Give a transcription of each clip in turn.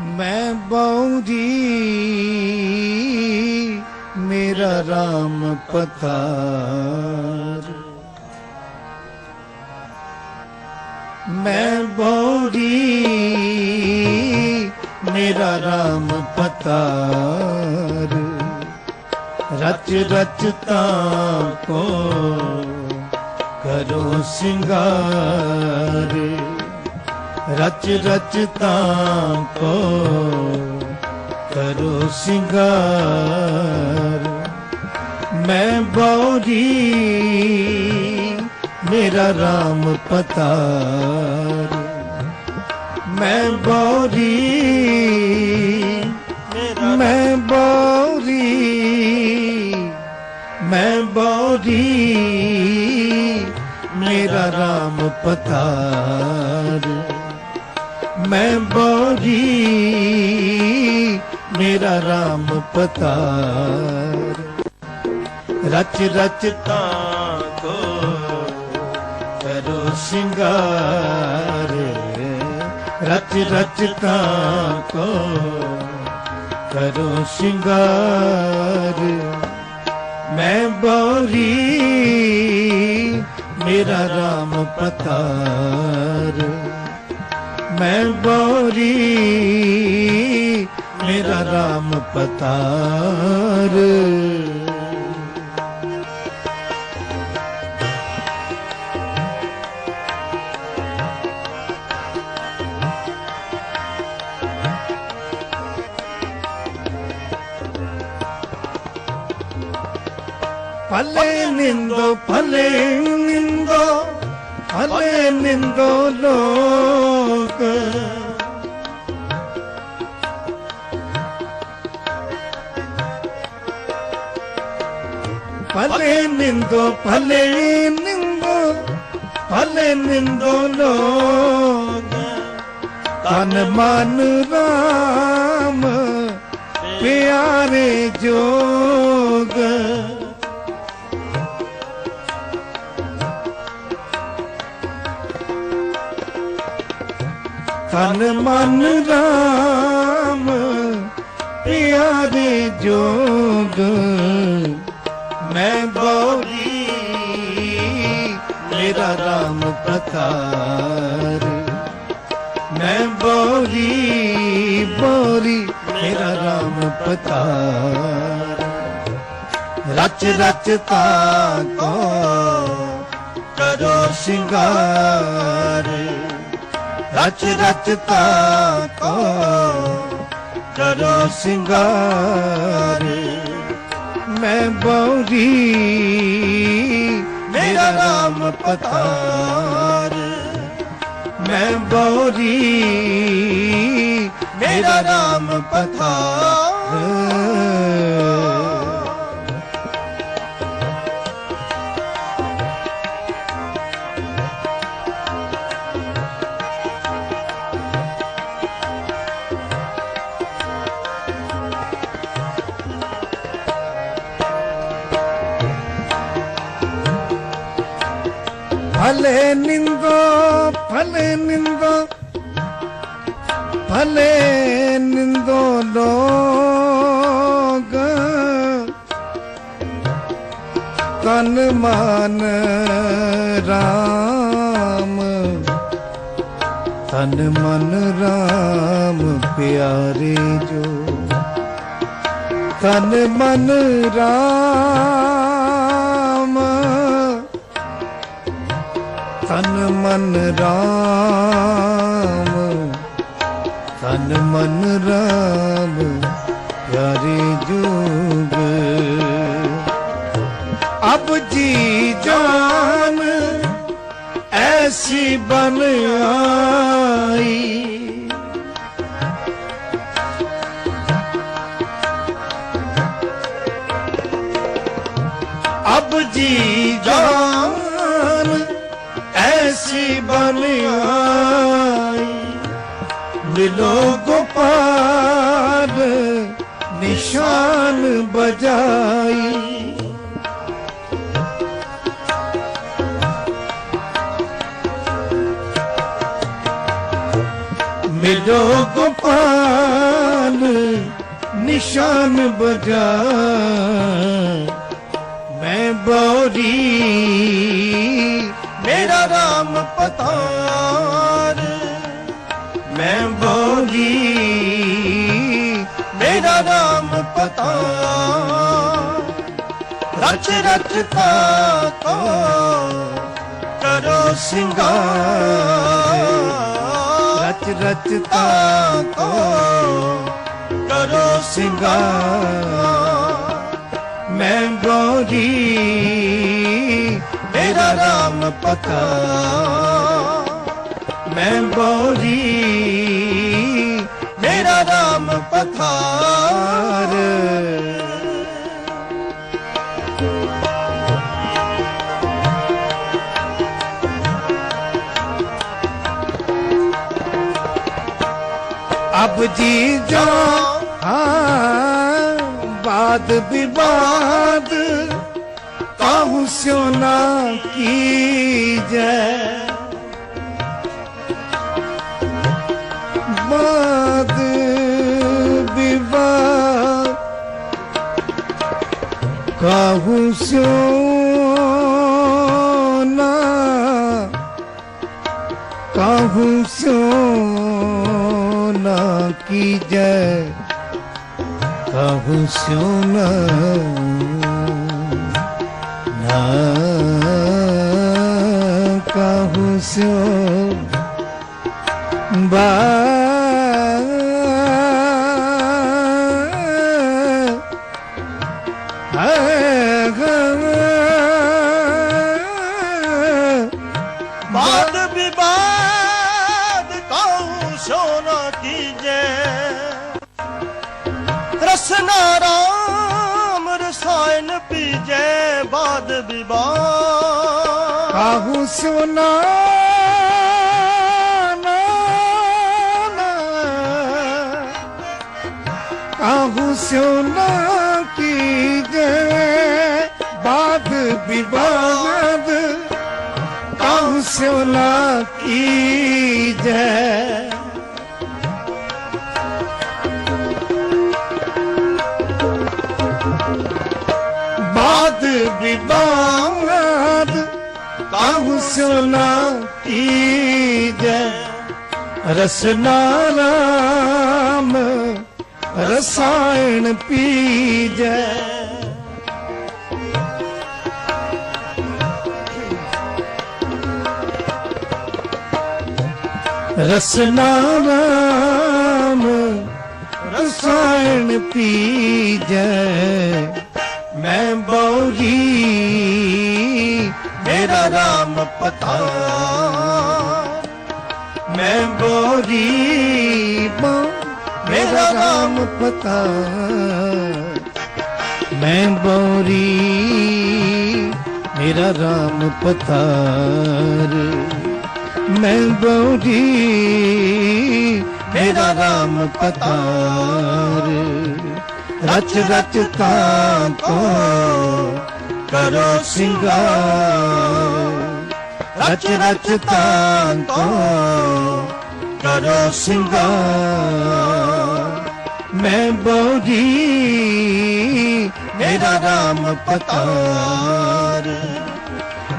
ਮੈਂ ਬੌਜੀ ਮੇਰਾ ਰਾਮ ਪਤਾਰ। ਮੈਂ ਬੌਜੀ ਮੇਰਾ ਰਾਮ ਪਤਾਰ। ਰਚ ਰਚਤਾ ਕੋ ਕਰੋ ਸਿੰਗਾਰ। ਰਚ ਰਚਤਾ ਕੋ ਕਰੋ ਸਿੰਗਾਰ। ਮੈਂ ਬੌਰੀ ਮੇਰਾ ਰਾਮ ਪਤਾਰ। ਮੈਂ ਬੌਰੀ ਮੈਂ ਬੌਰੀ ਮੈਂ ਬੌਰੀ ਮੇਰਾ ਰਾਮ ਪਤਾਰ। ਮੈਂ ਬੌਰੀ ਮੇਰਾ ਰਾਮ ਪਤਾਰ। ਰਚ ਰਚ ਤਾਂ ਕੋ ਕਰੋ ਸਿੰਗਾਰ। ਰਚ ਰਚ ਤਾਂ ਕੋ ਕਰੋ ਸਿੰਗਾਰ। ਮੈਂ ਬੌਰੀ ਮੇਰਾ ਰਾਮ ਪਤਾਰ। मैं गौरी मेरा राम पतार फले निंदो फले निंदो ਹਲੇ ਨਿੰਦੋ ਲੋਕ ਭਲੇ ਨਿੰਦੋ ਭਲੇ ਨਿੰਦੋ ਭਲੇ ਨਿੰਦੋ ਲੋਕ ਤਨ ਮਨ ਰਾਮ ਪਿਆਰੇ ਜੋ ਤਨ ਮਨ ਰਾਮ ਪਿਆਰੇ ਜੋਗ। ਮੈਂ ਬੋਲੀ, ਮੇਰਾ ਰਾਮ ਪਤਾਰ ਮੈਂ ਬੋਲੀ ਬੋਲੀ, ਮੇਰਾ ਰਾਮ ਪਤਾਰ ਰਚ ਰਚ ਤਾ ਕੋ ਕਰੋ ਸਿੰਗਾਰ। ਰਚ ਰਚ ਤਾ ਕੋ ਕਰੋ ਸਿੰਗਾਰ ਮੈਂ ਬੌਰੀ ਮੇਰਾ ਨਾਮ ਪਤਾਰ। ਮੈਂ ਬੌਰੀ ਮੇਰਾ ਨਾਮ ਪਤਾਰ। भले निंदो भले निंदो लोग तन मान राम तन मन राम प्यारे जो तन मन राम ਤਨ ਮਨ ਰਾਮ, ਤਨ ਮਨ ਰਾਮ, ਪਿਆਰੇ ਜੋਗ ਅਬ ਜੀ ਜਾਨ ਐਸੀ ਬਨ ਆਈ। ਅਬ ਜੀ ਜਾਨ ਮਿਲੋ ਗੋਪਾਲ ਨਿਸ਼ਾਨ ਬਜਾਈ ਮਿਲੋ ਗੋਪਾਲ ਨਿਸ਼ਾਨ ਬਜਾ ਮੈਂ ਬੋਰੀ ਮੇਰਾ ਰਾਮ ਪਤਾ ਰਚ ਰਚ ਤਾ ਕੋ ਕਰੋ ਸਿੰਗਾਰ। ਰਚ ਰਚ ਤਾ ਤਾ ਕੋ ਕਰੋ ਸਿੰਗਾਰ। ਮੈਂ ਬੋਰੀ ਮੇਰਾ ਰਾਮ ਪਤਾ। ਮੈਂ ਮੇਰਾ ਰਾਮ ਪਥਾਰ। ਅਬ ਜੀ ਜੋ ਹਾਂ ਬਾਦ ਵਿਵਾਦ ਕਾਹੂ ਸਿਓ ਨਾ ਕੀ ਕੀਜੈ? কাহু সোনা কাহু সোনা কি জয়? কাহু সোনা না কাহু সোনা। ਰਸਨਾ ਰਾਮ ਰਸਾਇਣ ਪੀਜੈ ਵਾਦ ਵਿਵਾਦ। ਕਾਹੂ ਸੁਨਾ ਨਾ ਨਾ। ਕਾਹੂ ਸੁਨਾ ਕੀ ਜੈ ਬਾਦ ਵਿਵਾਦ। ਕਾਹੂ ਸੁਨਾ ਕੀ ਜੈ ਵਿਵਾਦ ਕਾਹੂ ਸੁਨਾ ਕੀ ਜੈ ਰਸਨਾ ਰਾਮ ਰਸਾਇਣ ਪੀਜੈ। ਰਸਨਾ ਰਾਮ ਰਸਾਇਣ ਪੀਜੈ। ਮੇਰਾ ਰਾਮ ਪਤਾ ਮੈਂ ਬੋਰੀ ਬੋ ਮੇਰਾ ਰਾਮ ਪਤਾ ਮੈਂ ਬੋਰੀ ਮੇਰਾ ਰਾਮ ਪਤਾਰ ਮੈਂ ਬੋਰੀ ਮੇਰਾ ਰਾਮ ਪਤਾਰ ਰਚ ਰਚ ਤਾਂ ਕੋ ਕਰੋ ਸਿੰਗਾਰ। ਰਚ ਰਚ ਤਾਂ ਕੋ ਕਰੋ ਸਿੰਗਾਰ। ਮੈਂ ਬੋਰੀ ਮੇਰਾ ਰਾਮ ਪਤਾਰ।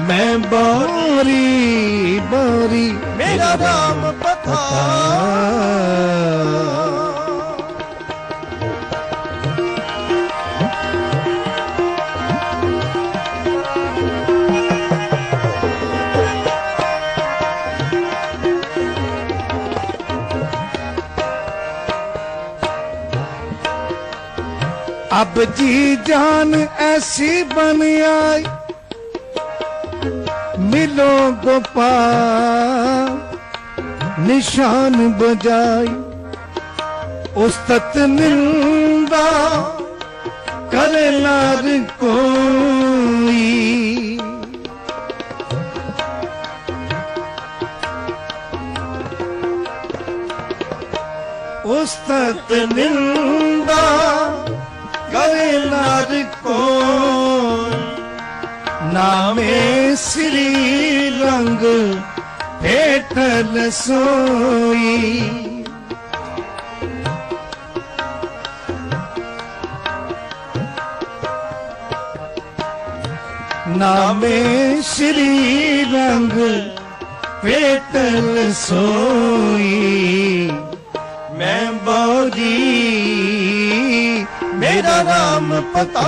ਮੈਂ ਬੋਰੀ ਬੋਰੀ ਮੇਰਾ ਰਾਮ ਪਤਾ ਪਤਾਰ। अब जी जान ऐसी बन आई मिलो गोपाल निशान बजाई उस्तत निंदा करे लार कोई उस्तत निंदा ਨਾਮੇ ਸ੍ਰੀ ਰੰਗ ਹੇਠਲ ਸੋਈ। ਨਾਮੇ ਸ੍ਰੀ ਰੰਗ ਪੇਟਲ ਸੋਈ। ਮੈਂ ਬੋਦੀ ਮੇਰਾ ਨਾਮ ਪਤਾ।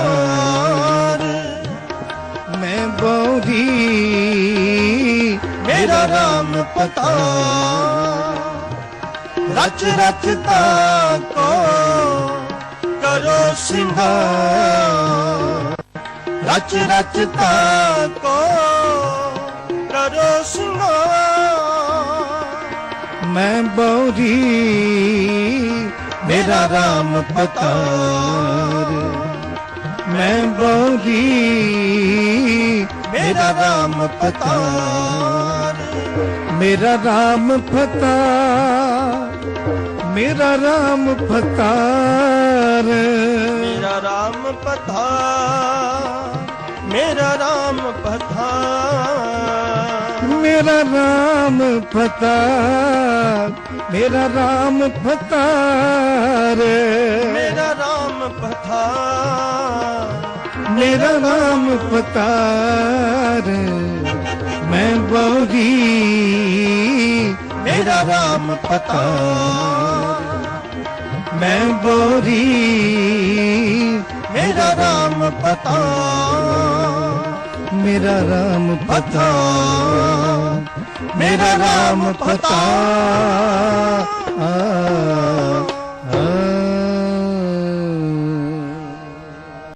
ਬੋਧੀ ਮੇਰਾ ਰਾਮ ਪਤਾ। ਰਚ ਰਚਤਾ ਕੋ ਕਰੋ ਸਿੰਗਾਰ ਰਚ ਰਚਤਾ ਕੋ ਕਰੋ ਸਿੰਗਾਰ ਮੈਂ ਬੌਰੀ ਮੇਰਾ ਰਾਮ ਪਤਾਰ। ਮੈਂ ਬੌਰੀ ਮੇਰਾ ਰਾਮ ਪਤਾਰ ਮੇਰਾ ਰਾਮ ਫਤਾ ਮੇਰਾ ਰਾਮ ਫਤਾਰ ਮੇਰਾ ਰਾਮ ਪਤਾਰ ਮੇਰਾ ਰਾਮ ਪਤਾਰ ਮੇਰਾ ਰਾਮ ਫਤਾ ਮੇਰਾ ਰਾਮ ਫਤਾਰ ਮੇਰਾ ਰਾਮ ਪਤਾਰ ਮੇਰਾ ਨਾਮ ਫਤਾਰ ਮੈਂ ਬੋਧੀ ਮੇਰਾ ਰਾਮ ਪਤਾਰ ਮੈਂ ਬੋਧੀ ਮੇਰਾ ਰਾਮ ਪਤਾਰ ਮੇਰਾ ਰਾਮ ਪਤਾ ਮੇਰਾ ਰਾਮ ਪਤਾ ਆ